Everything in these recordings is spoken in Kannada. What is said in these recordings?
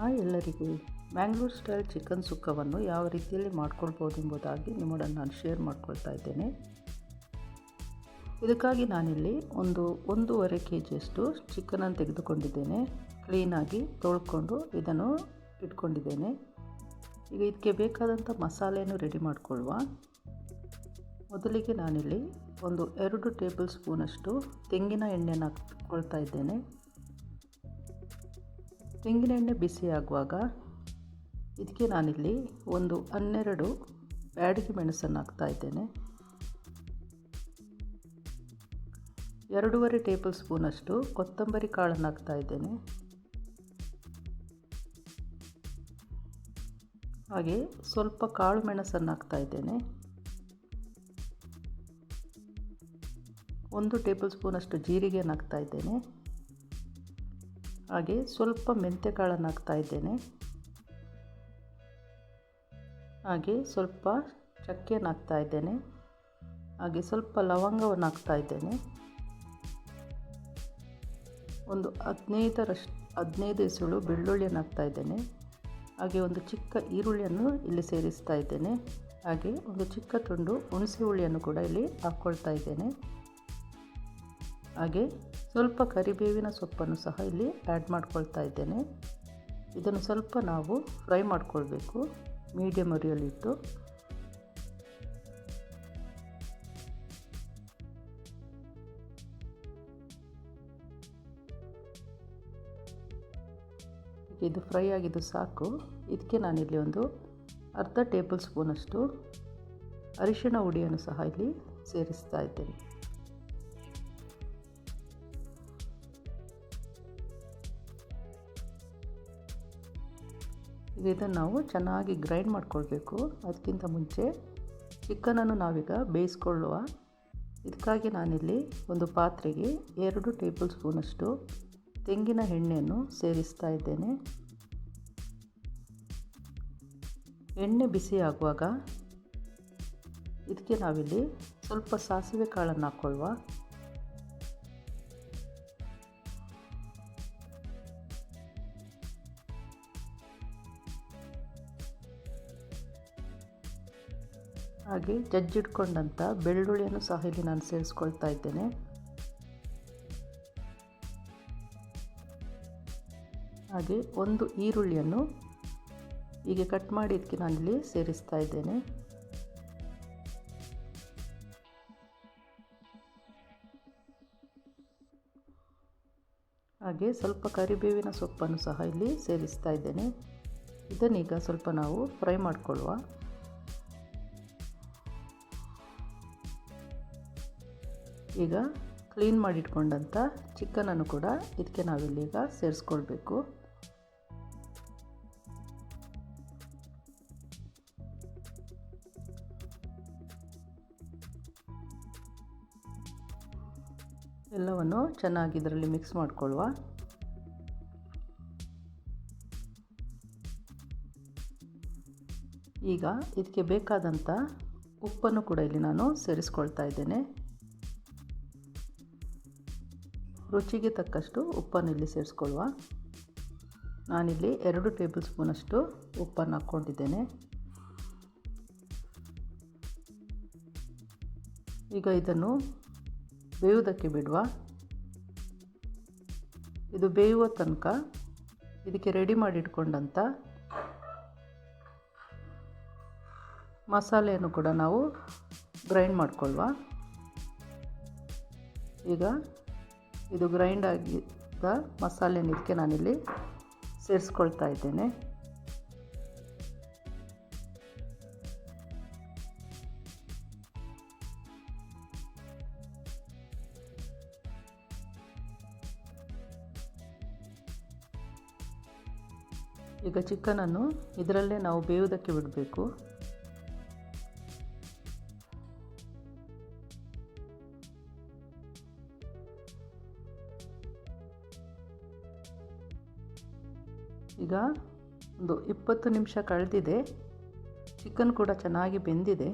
ಹಾಯ್ ಎಲ್ಲರಿಗೂ ಮ್ಯಾಂಗ್ಳೂರ್ ಸ್ಟೈಲ್ ಚಿಕನ್ ಸುಕ್ಕವನ್ನು ಯಾವ ರೀತಿಯಲ್ಲಿ ಮಾಡ್ಕೊಳ್ಬೋದು ಎಂಬುದಾಗಿ ನಿಮ್ಮೊಡನೆ ನಾನು ಶೇರ್ ಮಾಡ್ಕೊಳ್ತಾ ಇದ್ದೇನೆ. ಇದಕ್ಕಾಗಿ ನಾನಿಲ್ಲಿ ಒಂದು ಒಂದೂವರೆ ಕೆ ಜಿಯಷ್ಟು ಚಿಕನನ್ನು ತೆಗೆದುಕೊಂಡಿದ್ದೇನೆ. ಕ್ಲೀನಾಗಿ ತೊಳ್ಕೊಂಡು ಇದನ್ನು ಇಟ್ಕೊಂಡಿದ್ದೇನೆ. ಈಗ ಇದಕ್ಕೆ ಬೇಕಾದಂಥ ಮಸಾಲೆಯನ್ನು ರೆಡಿ ಮಾಡಿಕೊಳ್ಳುವ. ಮೊದಲಿಗೆ ನಾನಿಲ್ಲಿ ಒಂದು ಎರಡು ಟೇಬಲ್ ಸ್ಪೂನಷ್ಟು ತೆಂಗಿನ ಎಣ್ಣೆನ ಹಾಕ್ಕೊಳ್ತಾ ಇದ್ದೇನೆ. ತೆಂಗಿನ ಬಿಸಿಯಾಗುವಾಗ ಇದಕ್ಕೆ ನಾನಿಲ್ಲಿ ಒಂದು ಹನ್ನೆರಡು ಬ್ಯಾಡಗಿ ಮೆಣಸನ್ನು ಹಾಕ್ತಾ ಇದ್ದೇನೆ. ಎರಡೂವರೆ ಟೇಬಲ್ ಸ್ಪೂನಷ್ಟು ಕೊತ್ತಂಬರಿ ಕಾಳನ್ನು ಹಾಕ್ತಾ ಇದ್ದೇನೆ. ಹಾಗೆ ಸ್ವಲ್ಪ ಕಾಳು ಮೆಣಸನ್ನು ಹಾಕ್ತಾ ಇದ್ದೇನೆ. ಒಂದು ಟೇಬಲ್ ಸ್ಪೂನಷ್ಟು ಜೀರಿಗೆಯನ್ನು ಹಾಕ್ತಾ ಇದ್ದೇನೆ. ಹಾಗೆ ಸ್ವಲ್ಪ ಮೆಂತ್ಯ ಕಾಳನ್ನು ಹಾಕ್ತಾ ಇದ್ದೇನೆ. ಹಾಗೆ ಸ್ವಲ್ಪ ಚಕ್ಕೆಯನ್ನು ಹಾಕ್ತಾ ಇದ್ದೇನೆ. ಹಾಗೆ ಸ್ವಲ್ಪ ಲವಂಗವನ್ನು ಹಾಕ್ತಾ ಇದ್ದೇನೆ. ಒಂದು ಹದಿನೈದರಷ್ಟು, ಹದಿನೈದು ಎಸಳು ಬೆಳ್ಳುಳ್ಳಿಯನ್ನು ಹಾಕ್ತಾ ಇದ್ದೇನೆ. ಹಾಗೆ ಒಂದು ಚಿಕ್ಕ ಈರುಳ್ಳಿಯನ್ನು ಇಲ್ಲಿ ಸೇರಿಸ್ತಾ ಇದ್ದೇನೆ. ಹಾಗೆ ಒಂದು ಚಿಕ್ಕ ತುಂಡು ಹುಣಸೆ ಹುಳಿಯನ್ನು ಕೂಡ ಇಲ್ಲಿ ಹಾಕ್ಕೊಳ್ತಾ ಇದ್ದೇನೆ. ಹಾಗೆ ಸ್ವಲ್ಪ ಕರಿಬೇವಿನ ಸೊಪ್ಪನ್ನು ಸಹ ಇಲ್ಲಿ ಆ್ಯಡ್ ಮಾಡ್ಕೊಳ್ತಾ ಇದ್ದೇನೆ. ಇದನ್ನು ಸ್ವಲ್ಪ ನಾವು ಫ್ರೈ ಮಾಡಿಕೊಳ್ಬೇಕು ಮೀಡಿಯಮ್ ಉರಿಯಲ್ಲಿಟ್ಟು ಇದು ಫ್ರೈ ಆಗಿದ್ದು ಸಾಕು. ಇದಕ್ಕೆ ನಾನಿಲ್ಲಿ ಒಂದು ಅರ್ಧ ಟೇಬಲ್ ಸ್ಪೂನಷ್ಟು ಅರಿಶಿಣ ಹುಡಿಯನ್ನು ಸಹ ಇಲ್ಲಿ ಸೇರಿಸ್ತಾ ಇದ್ದೇನೆ. ಇದನ್ನು ನಾವು ಚೆನ್ನಾಗಿ ಗ್ರೈಂಡ್ ಮಾಡ್ಕೊಳ್ಬೇಕು. ಅದಕ್ಕಿಂತ ಮುಂಚೆ ಚಿಕನನ್ನು ನಾವೀಗ ಬೇಯಿಸ್ಕೊಳ್ಳುವ. ಇದಕ್ಕಾಗಿ ನಾನಿಲ್ಲಿ ಒಂದು ಪಾತ್ರೆಗೆ ಎರಡು ಟೇಬಲ್ ಸ್ಪೂನಷ್ಟು ತೆಂಗಿನ ಎಣ್ಣೆಯನ್ನು ಸೇರಿಸ್ತಾ ಇದ್ದೇನೆ. ಎಣ್ಣೆ ಬಿಸಿ ಆಗುವಾಗ ಇದಕ್ಕೆ ನಾವಿಲ್ಲಿ ಸ್ವಲ್ಪ ಸಾಸಿವೆ ಕಾಳನ್ನು ಹಾಕ್ಕೊಳ್ಳುವ ಹಾಗೆ ಜಜ್ಜಿಟ್ಕೊಂಡಂಥ ಬೆಳ್ಳುಳ್ಳಿಯನ್ನು ಸಹ ಇಲ್ಲಿ ನಾನು ಸೇರಿಸ್ಕೊಳ್ತಾ ಇದ್ದೇನೆ. ಹಾಗೆ ಒಂದು ಈರುಳ್ಳಿಯನ್ನು ಹೀಗೆ ಕಟ್ ಮಾಡಿ ನಾನು ಇಲ್ಲಿ ಸೇರಿಸ್ತಾ ಇದ್ದೇನೆ. ಹಾಗೆ ಸ್ವಲ್ಪ ಕರಿಬೇವಿನ ಸೊಪ್ಪನ್ನು ಸಹ ಇಲ್ಲಿ ಸೇರಿಸ್ತಾ ಇದ್ದೇನೆ. ಇದನ್ನೀಗ ಸ್ವಲ್ಪ ನಾವು ಫ್ರೈ ಮಾಡಿಕೊಳ್ಳುವ. ಈಗ ಕ್ಲೀನ್ ಮಾಡಿಟ್ಕೊಂಡಂಥ ಚಿಕನನ್ನು ಕೂಡ ಇದಕ್ಕೆ ನಾವಿಲ್ಲೀಗ ಸೇರಿಸ್ಕೊಳ್ಬೇಕು. ಎಲ್ಲವನ್ನು ಚೆನ್ನಾಗಿ ಇದರಲ್ಲಿ ಮಿಕ್ಸ್ ಮಾಡಿಕೊಳ್ಳುವ ಈಗ ಇದಕ್ಕೆ ಬೇಕಾದಂಥ ಉಪ್ಪನ್ನು ಕೂಡ ಇಲ್ಲಿ ನಾನು ಸೇರಿಸ್ಕೊಳ್ತಾ ಇದ್ದೇನೆ. ರುಚಿಗೆ ತಕ್ಕಷ್ಟು ಉಪ್ಪನ್ನು ಇಲ್ಲಿ ಸೇರಿಸ್ಕೊಳ್ಳುವ. ನಾನಿಲ್ಲಿ ಎರಡು ಟೇಬಲ್ ಸ್ಪೂನಷ್ಟು ಉಪ್ಪನ್ನು ಹಾಕ್ಕೊಂಡಿದ್ದೇನೆ. ಈಗ ಇದನ್ನು ಬೇಯುವುದಕ್ಕೆ ಬಿಡುವ. ಇದು ಬೇಯುವ ತನಕ ಇದಕ್ಕೆ ರೆಡಿ ಮಾಡಿಟ್ಕೊಂಡಂಥ ಮಸಾಲೆಯನ್ನು ಕೂಡ ನಾವು ಗ್ರೈಂಡ್ ಮಾಡಿಕೊಳ್ಳುವ. ಈಗ ಇದು ಗ್ರೈಂಡ್ ಆಗಿದ್ದ ಮಸಾಲೆನ ಇದಕ್ಕೆ ನಾನಿಲ್ಲಿ ಸೇರಿಸ್ಕೊಳ್ತಾ ಇದ್ದೇನೆ. ಈಗ ಚಿಕನನ್ನು ಇದರಲ್ಲೇ ನಾವು ಬೇಯುವುದಕ್ಕೆ ಬಿಡಬೇಕು. ಈಗ ಒಂದು ಇಪ್ಪತ್ತು ನಿಮಿಷ ಕಳೆದಿದೆ. ಚಿಕನ್ ಕೂಡ ಚೆನ್ನಾಗಿ ಬೆಂದಿದೆ.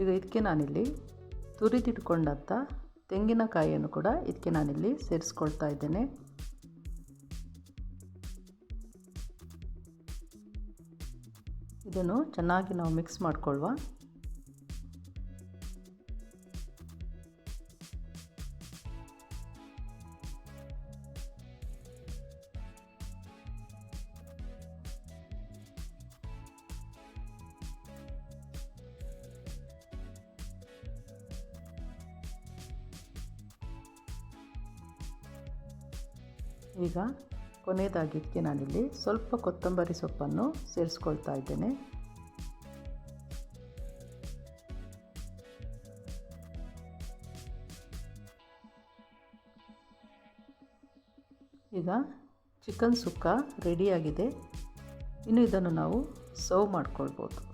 ಈಗ ಇದಕ್ಕೆ ನಾನಿಲ್ಲಿ ತುರಿದಿಟ್ಕೊಂಡಂಥ ತೆಂಗಿನಕಾಯಿಯನ್ನು ಕೂಡ ಇದಕ್ಕೆ ನಾನಿಲ್ಲಿ ಸೇರಿಸ್ಕೊಳ್ತಾ ಇದ್ದೇನೆ. ಇದನ್ನು ಚೆನ್ನಾಗಿ ನಾವು ಮಿಕ್ಸ್ ಮಾಡ್ಕೊಳ್ವ. ಈಗ ಕೊನೆಯದಾಗಿದ್ದಕ್ಕೆ ನಾನಿಲ್ಲಿ ಸ್ವಲ್ಪ ಕೊತ್ತಂಬರಿ ಸೊಪ್ಪನ್ನು ಸೇರಿಸ್ಕೊಳ್ತಾ ಇದ್ದೇನೆ. ಈಗ ಚಿಕನ್ ಸುಕ್ಕ ರೆಡಿಯಾಗಿದೆ. ಇನ್ನು ಇದನ್ನು ನಾವು ಸರ್ವ್ ಮಾಡ್ಕೊಳ್ಬೋದು.